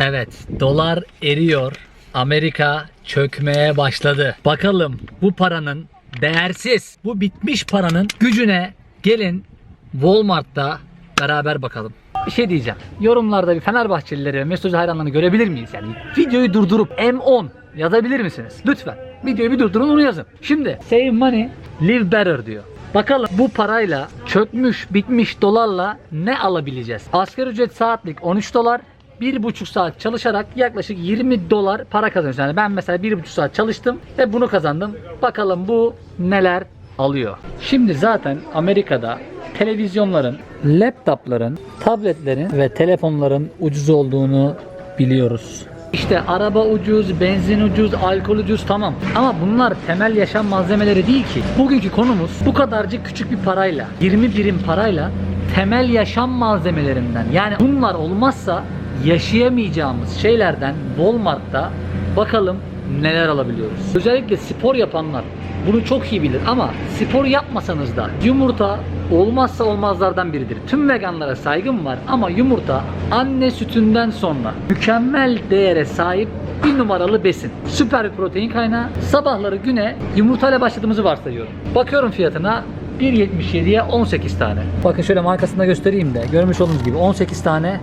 Evet, dolar eriyor. Amerika çökmeye başladı. Bakalım bu paranın değersiz, bu bitmiş paranın gücüne gelin Walmart'ta beraber bakalım. Bir şey diyeceğim. Yorumlarda bir Fenerbahçelileri ve Mesut hayranlarını görebilir miyiz? Yani videoyu durdurup M10 yazabilir misiniz? Lütfen. Videoyu bir durdurun onu yazın. Şimdi save money, live better diyor. Bakalım bu parayla çökmüş, bitmiş dolarla ne alabileceğiz? Asgari ücret saatlik 13 dolar. Bir buçuk saat çalışarak yaklaşık 20 dolar para kazanıyorsun. Yani ben mesela bir buçuk saat çalıştım ve bunu kazandım. Bakalım bu neler alıyor. Şimdi zaten Amerika'da televizyonların, laptopların, tabletlerin ve telefonların ucuz olduğunu biliyoruz. İşte araba ucuz, benzin ucuz, alkol ucuz tamam. Ama bunlar temel yaşam malzemeleri değil ki. Bugünkü konumuz bu kadarcık küçük bir parayla, 20 birim parayla temel yaşam malzemelerinden yani bunlar olmazsa yaşayamayacağımız şeylerden Walmart'ta bakalım neler alabiliyoruz. Özellikle spor yapanlar bunu çok iyi bilir ama spor yapmasanız da yumurta olmazsa olmazlardan biridir. Tüm veganlara saygım var ama yumurta anne sütünden sonra mükemmel değere sahip bir numaralı besin. Süper bir protein kaynağı. Sabahları güne yumurtayla başladığımızı varsayıyorum. Bakıyorum fiyatına 1.77'ye 18 tane. Bakın şöyle markasını da göstereyim de. Görmüş olduğunuz gibi 18 tane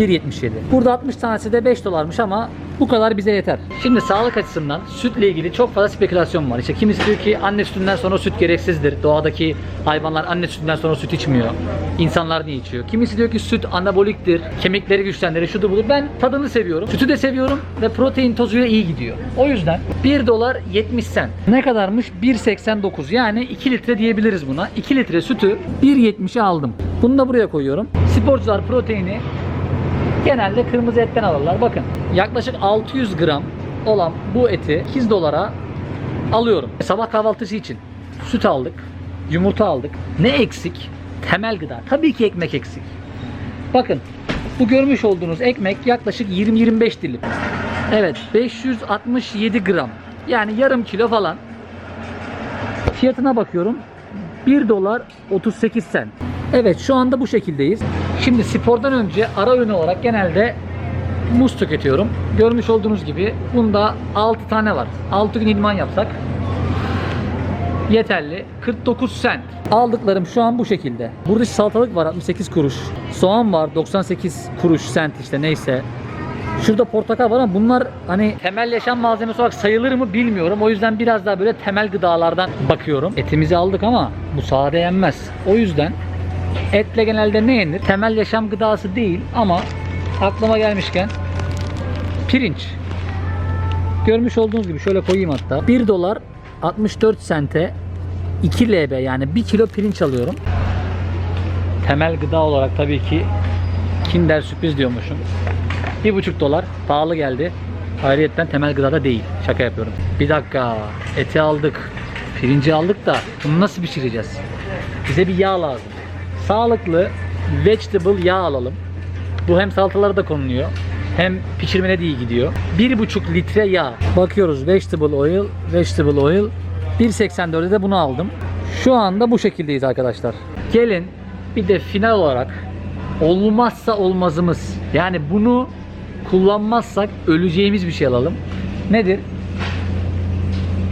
1.77. Burada 60 tanesi de 5 dolarmış ama bu kadar bize yeter. Şimdi sağlık açısından sütle ilgili çok fazla spekülasyon var. İşte kimisi diyor ki anne sütünden sonra süt gereksizdir. Doğadaki hayvanlar anne sütünden sonra süt içmiyor. İnsanlar niye içiyor? Kimisi diyor ki süt anaboliktir. Kemikleri güçlendirir. Şudur budur. Ben tadını seviyorum. Sütü de seviyorum ve protein tozuyla iyi gidiyor. O yüzden 1 dolar 70 cent. Ne kadarmış? 1.89 yani 2 litre diyebiliriz buna. 2 litre sütü 1.70'e aldım. Bunu da buraya koyuyorum. Sporcular proteini genelde kırmızı etten alırlar. Bakın yaklaşık 600 gram olan bu eti 8 dolara alıyorum. Sabah kahvaltısı için süt aldık, yumurta aldık. Ne eksik? Temel gıda. Tabii ki ekmek eksik. Bakın bu görmüş olduğunuz ekmek yaklaşık 20-25 dilim. Evet 567 gram. Yani yarım kilo falan. Fiyatına bakıyorum. 1 dolar 38 cent. Evet şu anda bu şekildeyiz. Şimdi spordan önce ara öğün olarak genelde muz tüketiyorum. Görmüş olduğunuz gibi bunda 6 tane var. 6 gün idman yapsak yeterli. 49 cent. Aldıklarım şu an bu şekilde. Burada salatalık var 68 kuruş. Soğan var 98 kuruş sent işte neyse. Şurada portakal var ama bunlar hani temel yaşam malzemesi olarak sayılır mı bilmiyorum. O yüzden biraz daha böyle temel gıdalardan bakıyorum. Etimizi aldık ama bu sade yenmez. O yüzden etle genelde ne yenir? Temel yaşam gıdası değil ama aklıma gelmişken pirinç. Görmüş olduğunuz gibi şöyle koyayım hatta. 1 dolar 64 sente 2 lb yani 1 kilo pirinç alıyorum. Temel gıda olarak tabii ki Kinder sürpriz diyormuşum. 1,5 dolar pahalı geldi. Ayrıyetten temel gıdada değil. Şaka yapıyorum. Bir dakika. Eti aldık. Pirinci aldık da bunu nasıl pişireceğiz? Bize bir yağ lazım. Sağlıklı vegetable yağ alalım. Bu hem salatalara da konuluyor. Hem pişirmene de iyi gidiyor. 1,5 litre yağ. Bakıyoruz vegetable oil, vegetable oil. 1.84'e de bunu aldım. Şu anda bu şekildeyiz arkadaşlar. Gelin bir de final olarak olmazsa olmazımız. Yani bunu kullanmazsak öleceğimiz bir şey alalım. Nedir?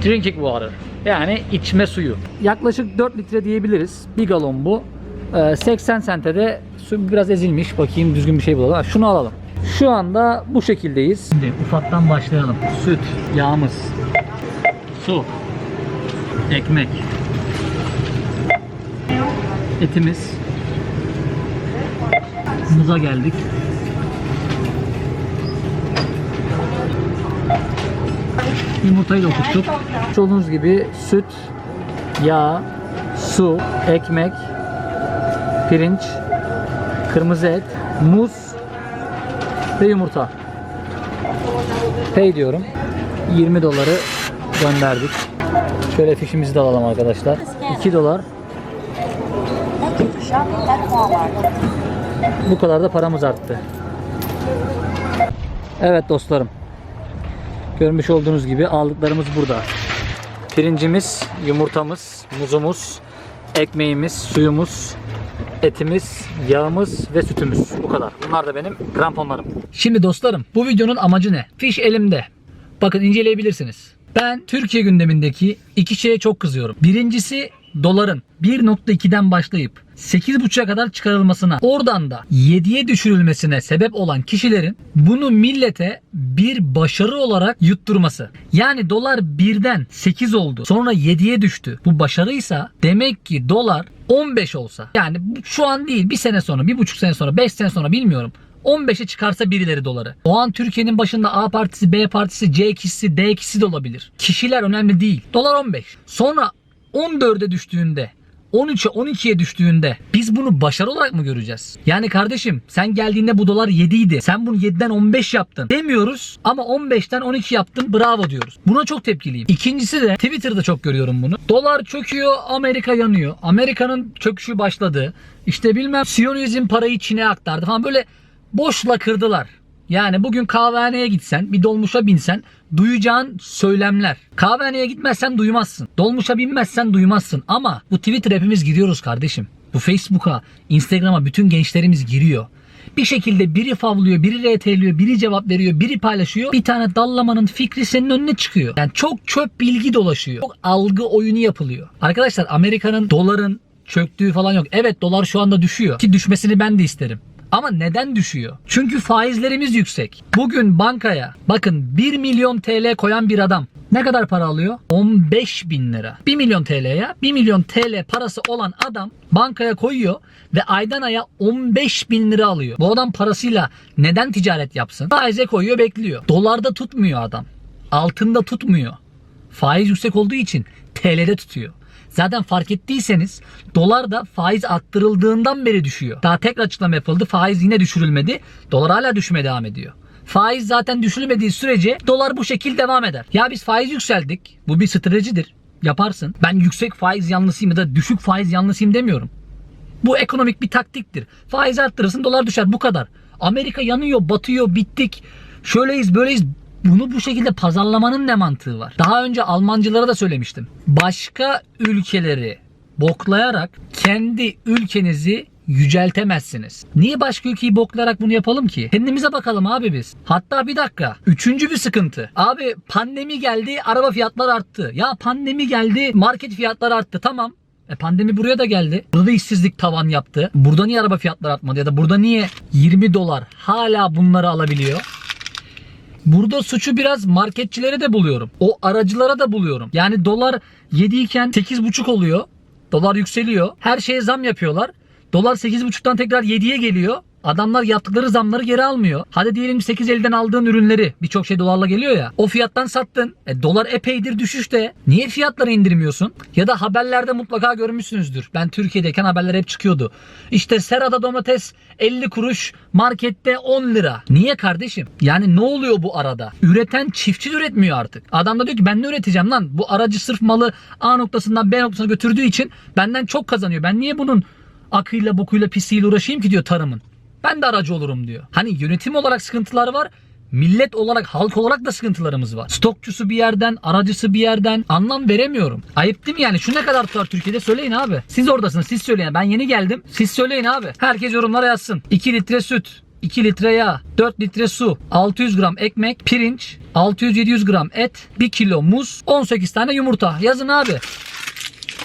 Drinking water. Yani içme suyu. Yaklaşık 4 litre diyebiliriz. Bir galon bu. Ee, 80 sente de su biraz ezilmiş. Bakayım düzgün bir şey bulalım. Şunu alalım. Şu anda bu şekildeyiz. Şimdi ufaktan başlayalım. Süt, yağımız, su, ekmek, etimiz, muza geldik. Yumurtayı da okuttuk. Olduğunuz gibi süt, yağ, su, ekmek, pirinç, kırmızı et, muz ve yumurta. Pay diyorum. 20 doları gönderdik. Şöyle fişimizi de alalım arkadaşlar. 2 dolar. Bu kadar da paramız arttı. Evet dostlarım. Görmüş olduğunuz gibi aldıklarımız burada. Pirincimiz, yumurtamız, muzumuz, ekmeğimiz, suyumuz, etimiz, yağımız ve sütümüz. Bu kadar. Bunlar da benim kramponlarım. Şimdi dostlarım bu videonun amacı ne? Fiş elimde. Bakın inceleyebilirsiniz. Ben Türkiye gündemindeki iki şeye çok kızıyorum. Birincisi doların 1.2'den başlayıp 8.5'a kadar çıkarılmasına, oradan da 7'ye düşürülmesine sebep olan kişilerin bunu millete bir başarı olarak yutturması. Yani dolar 1'den 8 oldu. Sonra 7'ye düştü. Bu başarıysa demek ki dolar 15 olsa. Yani şu an değil bir sene sonra, bir buçuk sene sonra, 5 sene sonra bilmiyorum. 15'e çıkarsa birileri doları. O an Türkiye'nin başında A partisi, B partisi, C kişisi, D kişisi de olabilir. Kişiler önemli değil. Dolar 15. Sonra 14'e düştüğünde 13'e 12'ye düştüğünde biz bunu başarı olarak mı göreceğiz? Yani kardeşim sen geldiğinde bu dolar 7 idi. Sen bunu 7'den 15 yaptın. Demiyoruz ama 15'ten 12 yaptın bravo diyoruz. Buna çok tepkiliyim. İkincisi de Twitter'da çok görüyorum bunu. Dolar çöküyor Amerika yanıyor. Amerika'nın çöküşü başladı. İşte bilmem Siyonizm parayı Çin'e aktardı falan böyle boşla kırdılar. Yani bugün kahvehaneye gitsen, bir dolmuşa binsen duyacağın söylemler. Kahvehaneye gitmezsen duymazsın. Dolmuşa binmezsen duymazsın. Ama bu Twitter hepimiz giriyoruz kardeşim. Bu Facebook'a, Instagram'a bütün gençlerimiz giriyor. Bir şekilde biri favlıyor, biri RT'liyor, biri cevap veriyor, biri paylaşıyor. Bir tane dallamanın fikri senin önüne çıkıyor. Yani çok çöp bilgi dolaşıyor. Çok algı oyunu yapılıyor. Arkadaşlar Amerika'nın doların çöktüğü falan yok. Evet dolar şu anda düşüyor. Ki düşmesini ben de isterim. Ama neden düşüyor? Çünkü faizlerimiz yüksek. Bugün bankaya bakın 1 milyon TL koyan bir adam ne kadar para alıyor? 15 bin lira. 1 milyon TL'ye 1 milyon TL parası olan adam bankaya koyuyor ve aydan aya 15 bin lira alıyor. Bu adam parasıyla neden ticaret yapsın? Faize koyuyor bekliyor. Dolarda tutmuyor adam. Altında tutmuyor. Faiz yüksek olduğu için TL'de tutuyor. Zaten fark ettiyseniz dolar da faiz arttırıldığından beri düşüyor. Daha tekrar açıklama yapıldı. Faiz yine düşürülmedi. Dolar hala düşmeye devam ediyor. Faiz zaten düşürülmediği sürece dolar bu şekil devam eder. Ya biz faiz yükseldik. Bu bir stratejidir. Yaparsın. Ben yüksek faiz yanlısıyım ya da düşük faiz yanlısıyım demiyorum. Bu ekonomik bir taktiktir. Faiz arttırırsın dolar düşer bu kadar. Amerika yanıyor, batıyor, bittik. Şöyleyiz, böyleyiz. Bunu bu şekilde pazarlamanın ne mantığı var? Daha önce Almancılara da söylemiştim. Başka ülkeleri boklayarak kendi ülkenizi yüceltemezsiniz. Niye başka ülkeyi boklayarak bunu yapalım ki? Kendimize bakalım abi biz. Hatta bir dakika. Üçüncü bir sıkıntı. Abi pandemi geldi araba fiyatları arttı. Ya pandemi geldi market fiyatları arttı. Tamam. E pandemi buraya da geldi. Burada da işsizlik tavan yaptı. Burada niye araba fiyatları artmadı ya da burada niye 20 dolar hala bunları alabiliyor? Burada suçu biraz marketçilere de buluyorum. O aracılara da buluyorum. Yani dolar 7 iken 8,5 oluyor. Dolar yükseliyor. Her şeye zam yapıyorlar. Dolar 8,5'tan tekrar 7'ye geliyor. Adamlar yaptıkları zamları geri almıyor. Hadi diyelim 8.50'den aldığın ürünleri birçok şey dolarla geliyor ya. O fiyattan sattın. E, dolar epeydir düşüşte. Niye fiyatları indirmiyorsun? Ya da haberlerde mutlaka görmüşsünüzdür. Ben Türkiye'deyken haberler hep çıkıyordu. İşte serada domates 50 kuruş, markette 10 lira. Niye kardeşim? Yani ne oluyor bu arada? Üreten çiftçi üretmiyor artık. Adam da diyor ki ben ne üreteceğim lan? Bu aracı sırf malı A noktasından B noktasına götürdüğü için benden çok kazanıyor. Ben niye bunun akıyla bokuyla pisliğiyle uğraşayım ki diyor tarımın. Ben de aracı olurum diyor. Hani yönetim olarak sıkıntılar var. Millet olarak, halk olarak da sıkıntılarımız var. Stokçusu bir yerden, aracısı bir yerden anlam veremiyorum. Ayıp değil mi yani? Şu ne kadar tutar Türkiye'de söyleyin abi. Siz oradasınız, siz söyleyin. Ben yeni geldim. Siz söyleyin abi. Herkes yorumlara yazsın. 2 litre süt, 2 litre yağ, 4 litre su, 600 gram ekmek, pirinç, 600-700 gram et, 1 kilo muz, 18 tane yumurta. Yazın abi.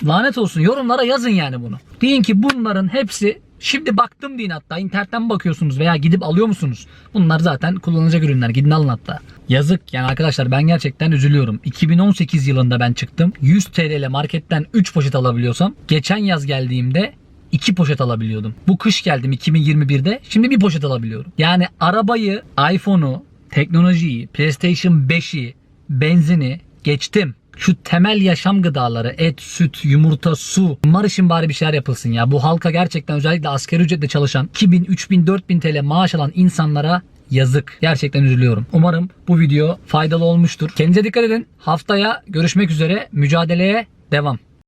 Lanet olsun yorumlara yazın yani bunu. Deyin ki bunların hepsi şimdi baktım deyin hatta internetten bakıyorsunuz veya gidip alıyor musunuz? Bunlar zaten kullanılacak ürünler gidin alın hatta. Yazık yani arkadaşlar ben gerçekten üzülüyorum. 2018 yılında ben çıktım. 100 TL ile marketten 3 poşet alabiliyorsam geçen yaz geldiğimde 2 poşet alabiliyordum. Bu kış geldim 2021'de şimdi bir poşet alabiliyorum. Yani arabayı, iPhone'u, teknolojiyi, PlayStation 5'i, benzini geçtim. Şu temel yaşam gıdaları, et, süt, yumurta, su. Bunlar için bari bir şeyler yapılsın ya. Bu halka gerçekten özellikle asgari ücretle çalışan 2000, 3000, 4000 TL maaş alan insanlara yazık. Gerçekten üzülüyorum. Umarım bu video faydalı olmuştur. Kendinize dikkat edin. Haftaya görüşmek üzere. Mücadeleye devam.